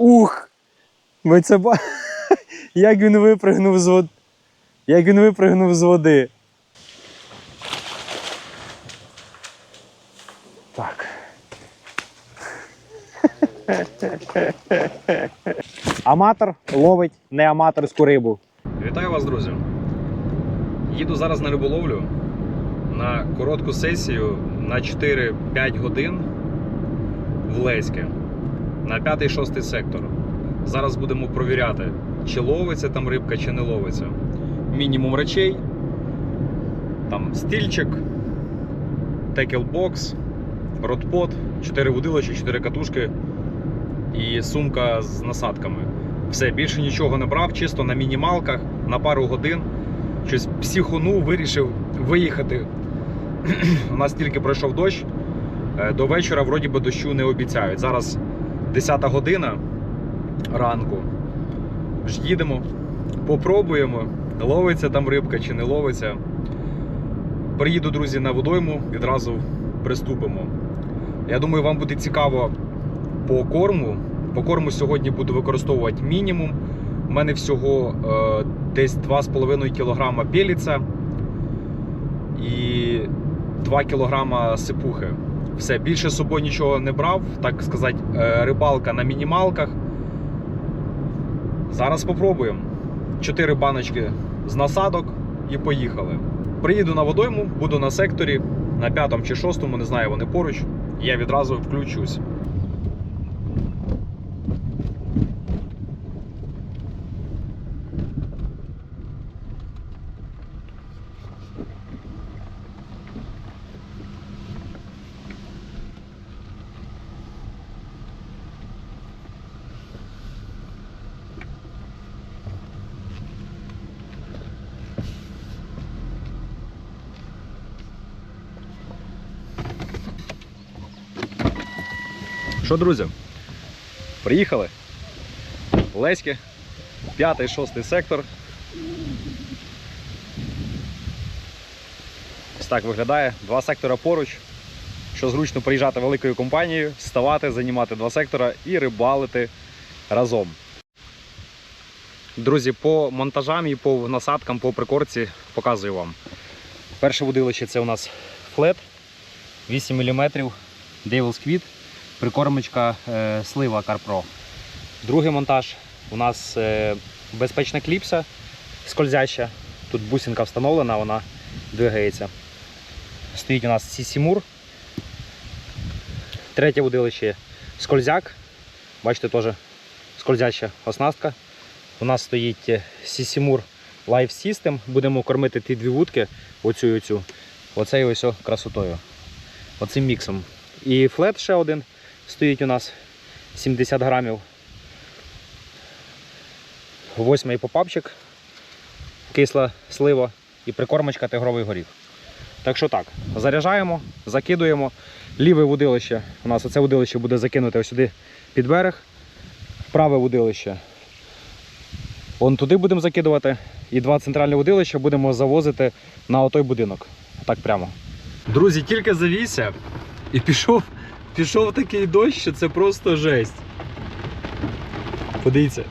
Ух! Ми це ба... Як він випригнув з води. Як він випригнув з води. Так. Аматор ловить не аматорську рибу. Вітаю вас, друзі! Їду зараз на риболовлю на коротку сесію на 4-5 годин в Леське на 5-6 сектор. Зараз будемо провіряти, чи ловиться там рибка, чи не ловиться. Мінімум речей, там стільчик, текелбокс, ротпот, 4 вудилища, 4 катушки і сумка з насадками. Все, більше нічого не брав, чисто на мінімалках, на пару годин. Щось психонув, вирішив виїхати. У нас тільки пройшов дощ. Е, До вечора вроді би дощу не обіцяють. Зараз 10 година ранку. Ж їдемо, попробуємо, ловиться там рибка чи не ловиться. Приїду, друзі, на водойму, відразу приступимо. Я думаю, вам буде цікаво по корму. По корму сьогодні буду використовувати мінімум. У мене всього е, десь 2,5 кг пеліця і 2 кг сипухи. Все, більше з собою нічого не брав, так сказати, е, рибалка на мінімалках. Зараз спробуємо. 4 баночки з насадок і поїхали. Приїду на водойму, буду на секторі, на п'ятому чи шостому, не знаю, вони поруч. Я відразу включусь. Що, друзі? Приїхали. Леське, п'ятий, шостий сектор. Ось так виглядає. Два сектора поруч. Що зручно приїжджати великою компанією, ставати, займати два сектора і рибалити разом. Друзі, по монтажам і по насадкам, по прикорці показую вам. Перше водилище це у нас флет 8 мм Devil's Quid прикормочка е, слива Карпро. Другий монтаж у нас е, безпечна кліпса скользяща. Тут бусинка встановлена, вона двигається. Стоїть у нас Сісімур. Третє водилище скользяк. Бачите, теж скользяща оснастка. У нас стоїть Сісімур Life System. Будемо кормити ті дві вудки, оцю і оцю. Оцею ось красотою. Оцим міксом. І флет ще один стоїть у нас 70 грамів. Восьмий попапчик, кисла слива і прикормочка тигровий горіх. Так що так, заряджаємо, закидуємо. Ліве вудилище. У нас оце вудилище буде закинуте сюди під берег. Праве вудилище. Вон туди будемо закидувати. І два центральні вудилища будемо завозити на отой будинок. Так прямо. Друзі, тільки завівся і пішов, пішов такий дощ, що це просто жесть. Подивіться.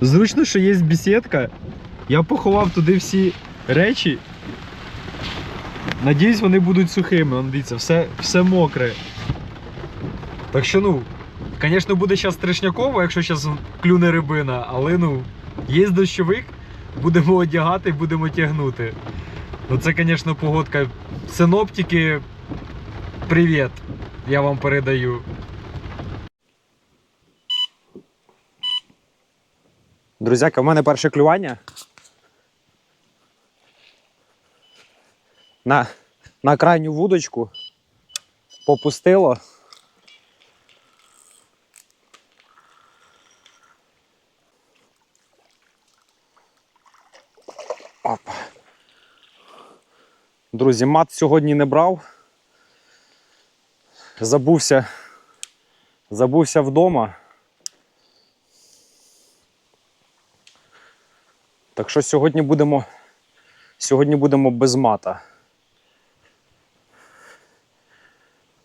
Зручно, що є бесідка. Я поховав туди всі речі. Надіюсь, вони будуть сухими. Вон, дивіться, все, все мокре. Так що, ну, звісно, буде зараз трешняково, якщо зараз клюне рибина, але ну, є дощовик, будемо одягати і будемо тягнути. Ну це, звісно, погодка. Синоптики, привіт. Я вам передаю. Друзяка, в мене перше клювання. На, на крайню вудочку попустило. Опа. Друзі, мат сьогодні не брав. Забувся. Забувся вдома. Так що сьогодні будемо, сьогодні будемо без мата.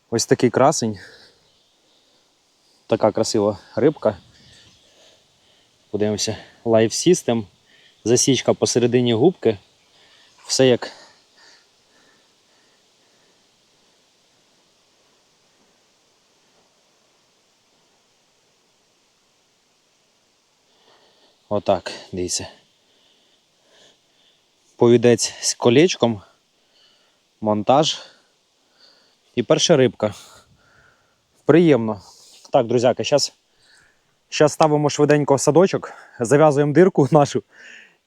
Ось такий красень. Така красива рибка. Подивимося. Live System. Засічка посередині губки. Все як. Отак, дивіться. Повідець з колечком, монтаж і перша рибка. Приємно. Так, друзяки, зараз Зараз ставимо швиденько в садочок, зав'язуємо дирку нашу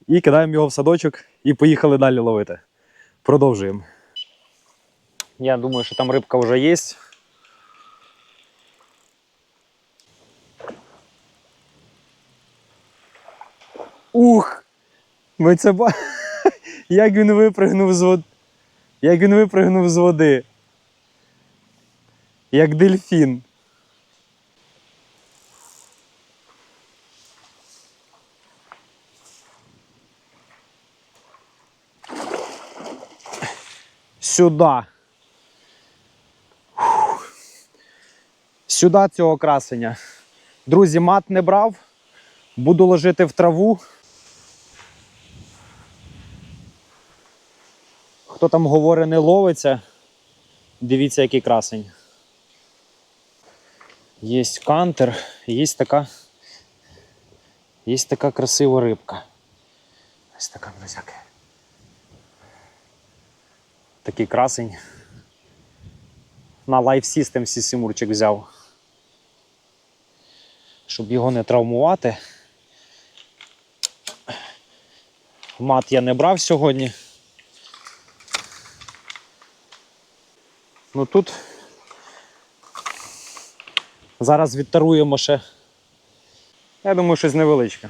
і кидаємо його в садочок і поїхали далі ловити. Продовжуємо. Я думаю, що там рибка вже є. Ух! Ви це ба... Як він випригнув з води. Як він випригнув з води. Як дельфін. Сюди. Фух. Сюди цього красення. Друзі, мат не брав. Буду ложити в траву. Хто там говорить, не ловиться. Дивіться, який красень. Є кантер, є така. Є така красива рибка. Ось така друзяки. Такий красень. На Life System сі Сімурчик взяв. Щоб його не травмувати. Мат я не брав сьогодні. Ну тут зараз відтаруємо ще. Я думаю, щось невеличке.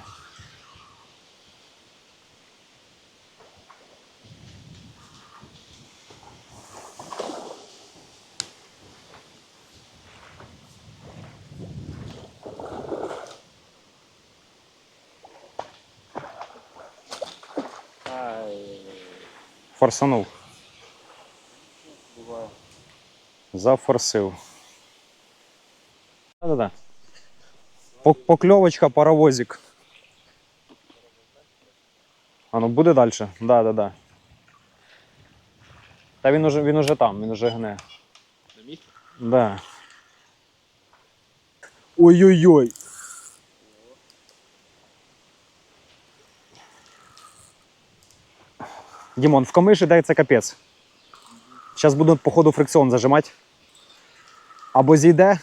Форсанув. Зафорсив. Да-да-да. Пок- Покльовочка, паровозик. А ну буде далі? Да, да, да. Та він уже, він уже там, він уже гне. На місці? Да. Ой-ой-ой. Дімон, в комиші дай це капець. Зараз буду по ходу фрикціон зажимати. Або зійде.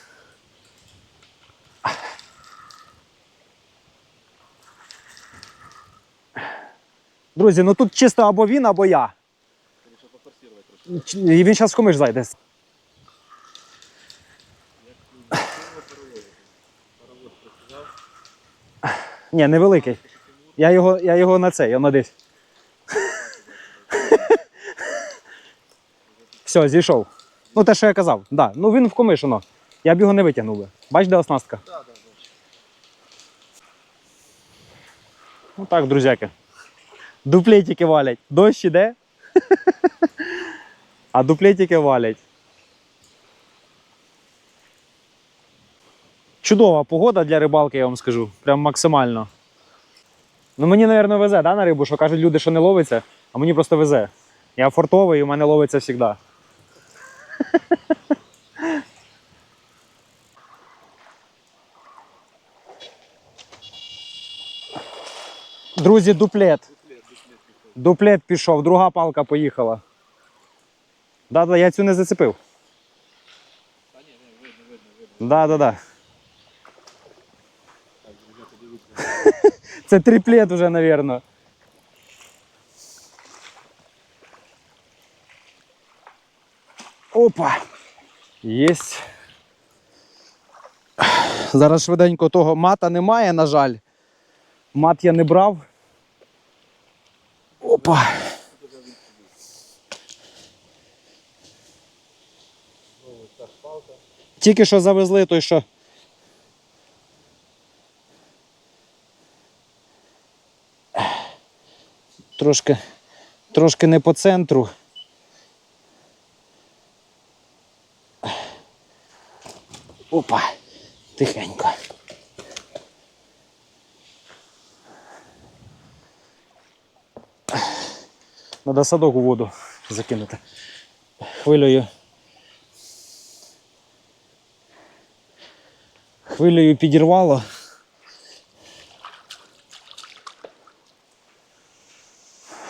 Друзі, ну тут чисто або він, або я. І він зараз в комиш зайде. Ні, невеликий. Я його, я його на це, я на десь. Все, зійшов. Ну, те, що я казав. Да. Ну він в комишено. Я б його не витягнув би. Бач, де оснастка? Так, так. Ну так, друзяки. Дуплетики валять. Дощ іде. А дуплетики валять. Чудова погода для рибалки, я вам скажу. Прям максимально. Ну мені, мабуть, везе, да, на рибу, що кажуть люди, що не ловиться, а мені просто везе. Я фортовий і в мене ловиться завжди. Друзі, дуплет. Дуплет, пішов. Друга палка поїхала. Да-да, я цю не зацепив. Та ні, ні, видно, видно, видно. Так, друзі, подивіться. Це триплет уже, напевно. Опа! Єсть. Зараз швиденько того мата немає, на жаль. Мат я не брав. Опа! Тільки що завезли той, що. Трошки, трошки не по центру. Опа. Тихенько. Надо садок у воду закинути. Хвилею. Хвилею підірвало.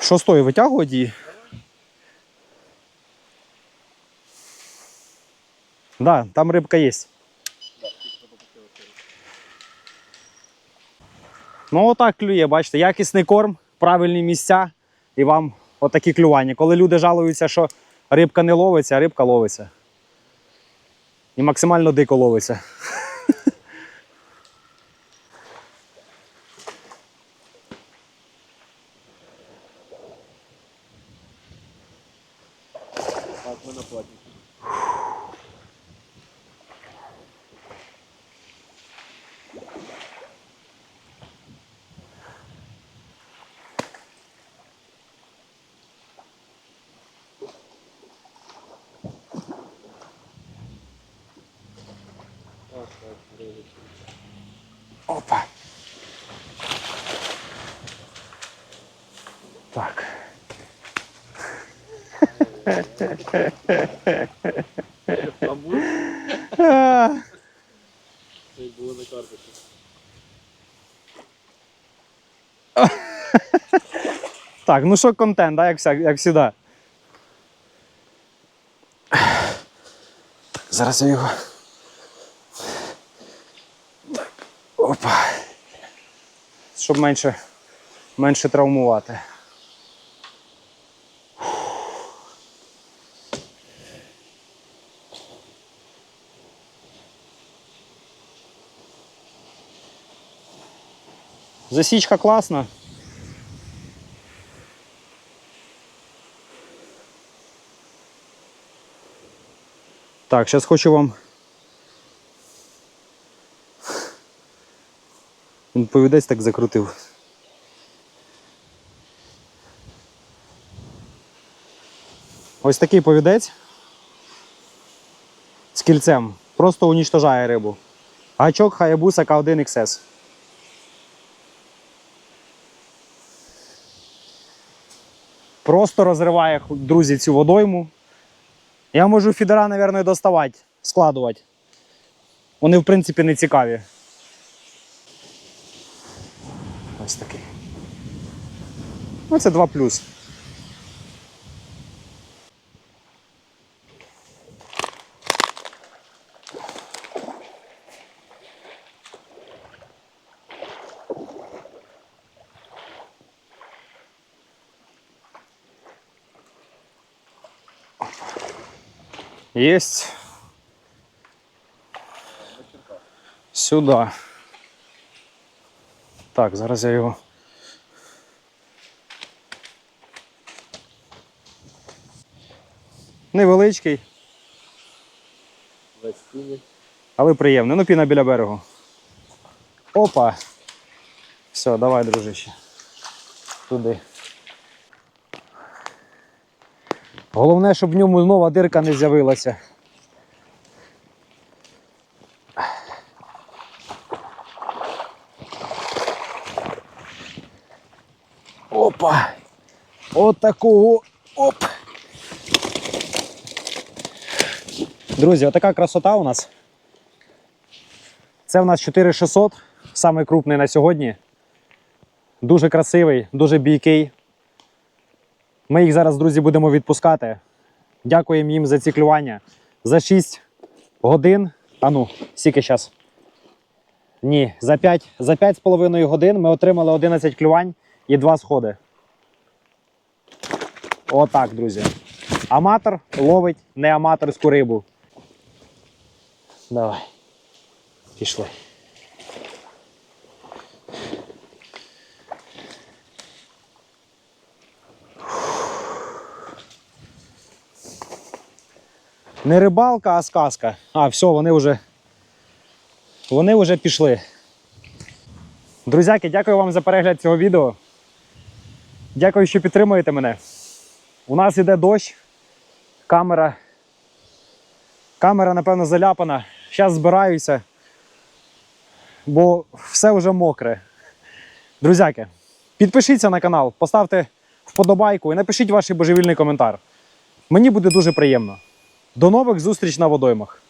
Що стоїть, витягувати її? Да, там рибка є. Ну, отак клює, бачите, якісний корм, правильні місця і вам отакі клювання. Коли люди жалуються, що рибка не ловиться, а рибка ловиться. І максимально дико ловиться. Так, ми на платні. Опа. Так. Це було на карпеті. Так, ну що контент, да, як, вся, як завжди. Зараз я його. Так. Опа. Щоб менше, менше травмувати. Засічка класна. Так, зараз хочу вам. Він повідець так закрутив. Ось такий повідець з кільцем. Просто унічтожає рибу. Гачок Hayabusa K1 XS. Просто розриває, друзі, цю водойму. Я можу фідера, мабуть, доставати, складувати. Вони, в принципі, не цікаві. Ну, це 2 плюс. Есть. Сюди. Так, зараз я його. Невеличкий, але приємний. Ну, піна біля берегу. Опа. Все, давай, дружище. Туди. Головне, щоб в ньому нова дирка не з'явилася. Опа! От такого. Оп! Друзі, отака красота у нас. Це у нас 4600, самий крупний на сьогодні. Дуже красивий, дуже бійкий. Ми їх зараз, друзі, будемо відпускати. Дякуємо їм за ці клювання. За 6 годин. А ну, скільки зараз? Ні, за 5, за 5,5 годин ми отримали 11 клювань і 2 сходи. Отак, друзі. Аматор ловить не аматорську рибу. Давай. Пішли. Не рибалка, а сказка. А, все, вони вже. Вони вже пішли. Друзяки, дякую вам за перегляд цього відео. Дякую, що підтримуєте мене. У нас іде дощ. Камера. Камера, напевно, заляпана. Зараз збираюся. бо все вже мокре. Друзяки, підпишіться на канал, поставте вподобайку і напишіть ваш божевільний коментар. Мені буде дуже приємно. До нових зустріч на водоймах.